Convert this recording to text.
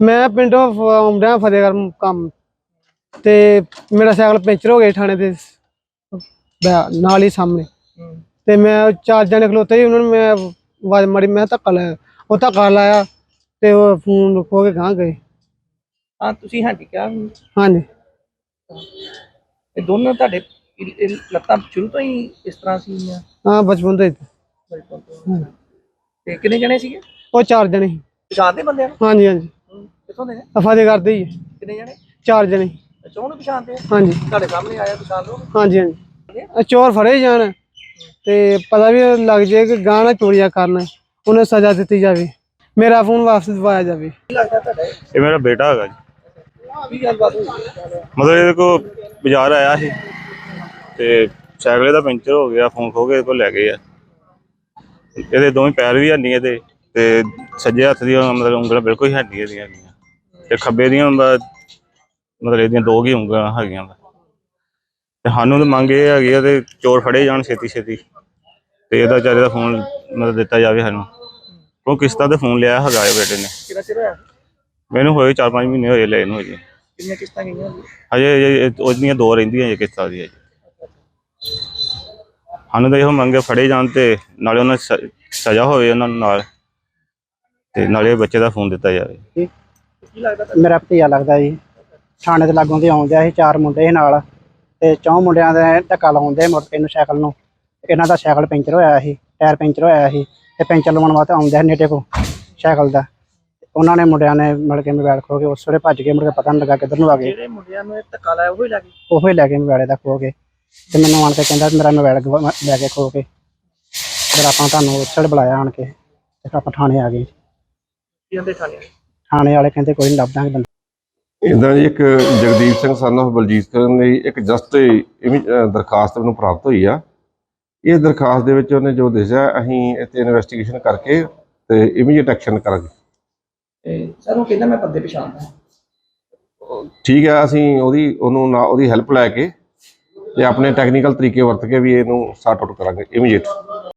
ਮੈਂ ਪਿੰਡੋਂ ਆਉਂਦਾ ਫਤਿਹਗੜ੍ਹ ਕੰਮ ਤੇ ਮੇਰਾ ਸਾਈਕਲ ਪੈਂਚਰ ਹੋ ਗਿਆ ਥਾਣੇ ਦੇ ਨਾਲ ਹੀ ਸਾਹਮਣੇ। ਤੇ ਮੈਂ ਚਾਰ ਜਣੇ ਖਲੋਤੇ ਸੀ ਉਹਨਾਂ ਨੂੰ ਮੈਂ ਆਵਾਜ਼ ਮਾਰੀ ਮੈਂ ਧੱਕਾ ਲਾਇਆ ਉਹ ਧੱਕਾ ਲਾਇਆ ਤੇ ਉਹ ਫੋਨ ਖੋ ਕੇ ਗਾਂ ਗਏ। ਹਾਂ ਤੁਸੀਂ ਹਾਂਜੀ ਕਿਹਾ ਹਾਂਜੀ। ਇਹ ਦੋਨੋਂ ਤੁਹਾਡੇ ਇਹ- ਇਹ ਲੱਤਾਂ ਸ਼ੁਰੂ ਤੋਂ ਹੀ ਇਸ ਤਰ੍ਹਾਂ ਸੀਗੀਆਂ ਹਾਂ ਬਚਪਨ ਤੋਂ ਹੀ ਬਚਪਨ ਤੋਂ ਤੇ ਕਿੰਨੇ ਜਣੇ ਸੀਗੇ? ਉਹ ਚਾਰ ਜਣੇ ਸੀ। ਪਛਾਣਦੇ ਬੰਦਿਆਂ ਨੂੰ? ਹਾਂਜੀ ਹਾਂਜੀ। ਕਿੱਥੋਂ ਦੇ ਨੇ? ਫਤਿਹਗੜ੍ਹ ਦੇ ਹੀ ਹੈ। ਕਿੰਨੇ ਜਣੇ? ਚਾਰ ਜਣੇ। ਅੱਛਾ ਉਹਨੂੰ ਪਛਾਣਦੇ ਆ? ਹਾਂਜੀ। ਤੁਹਾਡੇ ਸਾਹਮਣੇ ਆਇਆ ਪਛਾਣ ਲਓ ਹਾਂਜੀ ਹਾਂਜੀ। ਇਹ ਚੋਰ ਫੜੇ ਜਾਣ ਤੇ ਪਤਾ ਵੀ ਲੱਗ ਜਾਏ ਕਿ ਗਾਂ ਨਾ ਚੋਰੀਆਂ ਕਰਨ ਉਹਨੂੰ ਸਜ਼ਾ ਦਿੱਤੀ ਜਾਵੇ। ਮੇਰਾ ਫੋਨ ਵਾਪਸ ਦਿਵਾਇਆ ਜਾਵੇ। ਕੀ ਲੱਗਦਾ ਤੁਹਾਡਾ? ਇਹ? ਮੇਰਾ ਬੇਟਾ ਹੈਗਾ ਜੀ। ਕੀ ਗੱਲਬਾਤ ਹੋਈ। ਮਤਲਬ ਇਹਦੇ ਕੋ ਬਾਜ਼ਾਰ ਆਇਆ ਸੀ ਤੇ ਸਾਈਕਲ ਇਹਦਾ ਪੈਂਚਰ ਹੋ ਗਿਆ ਫੋਨ ਖੋ ਕੇ ਇਹਦੇ ਕੋਲ ਲੈ ਗਏ ਆ। ਇਹਦੇ ਦੋਵੇਂ ਪੈਰ ਵੀ ਹੰਨੀ ਇਹਦੇ ਤੇ ਸੱਜੇ ਹੱਥ ਦੀਆਂ ਮਤਲਬ ਉਂਗਲਾਂ ਬਿਲਕੁਲ ਹੀ ਹੰਨੀ ਇਹਦੀਆਂ। ਹੈਗੀਆਂ ਤੇ ਖੱਬੇ ਦੀਆਂ ਬ- ਮਤਲਬ ਇਹਦੀਆਂ ਦੋ ਉਂਗਲਾਂ ਹੈਗੀਆਂ ਵਾ। ਤੇ ਸਾਨੂੰ ਤਾਂ ਮੰਗ ਇਹ ਹੈਗੀ ਆ ਤੇ ਚੋਰ ਫੜੇ ਜਾਣ ਛੇਤੀ ਛੇਤੀ। ਤੇ ਇਹਦਾ ਚਾਰੇ ਦਾ ਫੋਨ ਮਤਲਬ ਦਿੱਤਾ ਜਾਵੇ ਸਾਨੂੰ। ਉਹ ਕਿਸ਼ਤਾਂ ਤੇ ਫੋਨ ਲਿਆ ਹੈਗਾ ਇਹ ਬੇਟੇ ਨੇ। ਕਿੰਨਾ ਚਿਰ ਹੋਇਆ? ਮੈਨੂੰ ਹੋਏ 4-5 ਮਹੀਨੇ ਹੋਏ ਲੈ ਇਹਨੂੰ ਜੀ ਕਿੰਨੀਆਂ ਕਿਸ਼ਤਾਂ ਗਈਆਂ? ਹਜੇ ਉਹਦੀਆਂ ਦੋ ਰਹਿੰਦੀਆਂ ਜੇ ਕਿਸ਼ਤਾਂ ਦੀਆਂ ਜੀ ਸਾਨੂੰ ਤਾਂ ਇਹੋ ਮੰਗੇ ਫੜੇ ਜਾਣ ਤੇ ਨਾਲੇ ਉਹਨਾਂ ਨੂੰ ਸਜ਼ਾ ਹੋਵੇ ਉਹਨਾਂ ਨੂੰ ਨਾਲ। ਤੇ ਨਾਲੇ ਬੱਚੇ ਦਾ ਫੋਨ ਦਿੱਤਾ ਜਾਵੇ। ਕੀ ਲੱਗਦਾ ਤੁਹਾਨੂੰ? ਮੇਰਾ ਭਤੀਆ ਲੱਗਦਾ ਜੀ। ਥਾਣੇ ਦੇ ਲਾਗੋਂ ਦੇ ਆਉਂਦਿਆ ਸੀ ਚਾਰ ਮੁੰਡੇ ਸੀ ਨਾਲ। ਤੇ ਚੌਂ ਮੁੰਡਿਆਂ ਦੇ ਧੱਕਾ ਲਾਉਂਦੇ ਮੁੜ ਨੂੰ ਸਾਈਕਲ ਨੂੰ। ਇਹਨਾਂ ਦਾ ਸਾਈਕਲ ਪੈਂਚਰ ਹੋਇਆ ਸੀ ਟਾਇਰ ਪੈਂਚਰ ਹੋਇਆ ਸੀ। ਤੇ ਪੈਂਚਰ ਲਵਾਉਣ ਵਾਸਤੇ ਆਉਂਦੇ ਸੀ ਕੋ ਸਾਈਕਲ ਦਾ। ਉਹਨਾਂ ਨੇ ਮੁੰਡਿਆਂ ਨੇ ਮਿਲ ਕੇ ਮੋਬਾਈਲ ਖੋ ਕੇ ਉਸ ਵੇਲੇ ਭੱਜ ਕੇ ਮੁੜ ਕੇ ਪਤਾ ਨਹੀਂ ਲੱਗਾ ਕਿੱਧਰ ਨੂੰ ਆ ਗਏ। ਜਿਹੜੇ ਮੁੰਡਿਆਂ ਨੂੰ ਇਹ ਧੱਕਾ ਲਾਇਆ ਉਹ ਹੀ ਲੱਗੇ ਉਹੋ ਹੀ ਲੈ ਕੇ ਮੋਬਾਈਲ ਦਾ ਖੋ ਕੇ। ਤੇ ਮੈਨੂੰ ਆਣ ਕੇ ਕਹਿੰਦਾ ਮੇਰਾ ਮੋਬਾਈਲ ਗਵਾ- ਲੈ ਕੇ ਖੋ ਕੇ। ਫਿਰ ਆਪਾਂ ਤੁਹਾਨੂੰ ਉਸ ਵੇਲੇ ਬੁਲਾਇਆ ਆਣ ਕੇ। ਤੇ ਆਪਾਂ ਥਾਣੇ ਆ ਗਏ। ਕੀ ਕਹਿੰਦੇ ਥਾਣੇ ਥਾਣੇ ਵਾਲੇ ਕਹਿੰਦੇ ਕੋਈ ਨਹੀਂ ਲੱਭਦਾਂਗੇ ਬੰਦਾ। ਇਦਾਂ ਜੀ ਇੱਕ ਜਗਦੀਪ ਸਿੰਘ of ਬਲਜੀਤ ਕਰਨ ਦੀ ਇੱਕ ਜਸਟ ਦਰਖਾਸਤ ਮੈਨੂੰ ਪ੍ਰਾਪਤ ਹੋਈ ਆ। ਇਹ ਦਰਖਾਸਤ ਦੇ ਵਿੱਚ ਉਹਨੇ ਜੋ ਦੱਸਿਆ ਅਸੀਂ ਇੱਥੇ ਇਨਵੈਸਟੀਗੇਸ਼ਨ ਕਰਕੇ ਤੇ ਇਮੀਡੀਏਟ ਐਕਸ਼ਨ ਕਰਾਂਗੇ। ਤੇ ਸਰ ਉਹ ਕਹਿੰਦਾ ਮੈਂ ਬੰਦੇ ਪਛਾਣਦਾ ਠੀਕ ਹੈ ਅਸੀਂ ਉਹਦੀ ਉਹਨੂੰ ਨਾ ਉਹਦੀ ਹੈਲਪ ਲੈ ਕੇ ਤੇ ਆਪਣੇ ਟੈਕਨੀਕਲ ਤਰੀਕੇ ਵਰਤ ਕੇ ਵੀ ਇਹਨੂੰ ਸੌਟ ਆਊਟ ਕਰਾਂਗੇ ਇਮੀਡੀਏਟ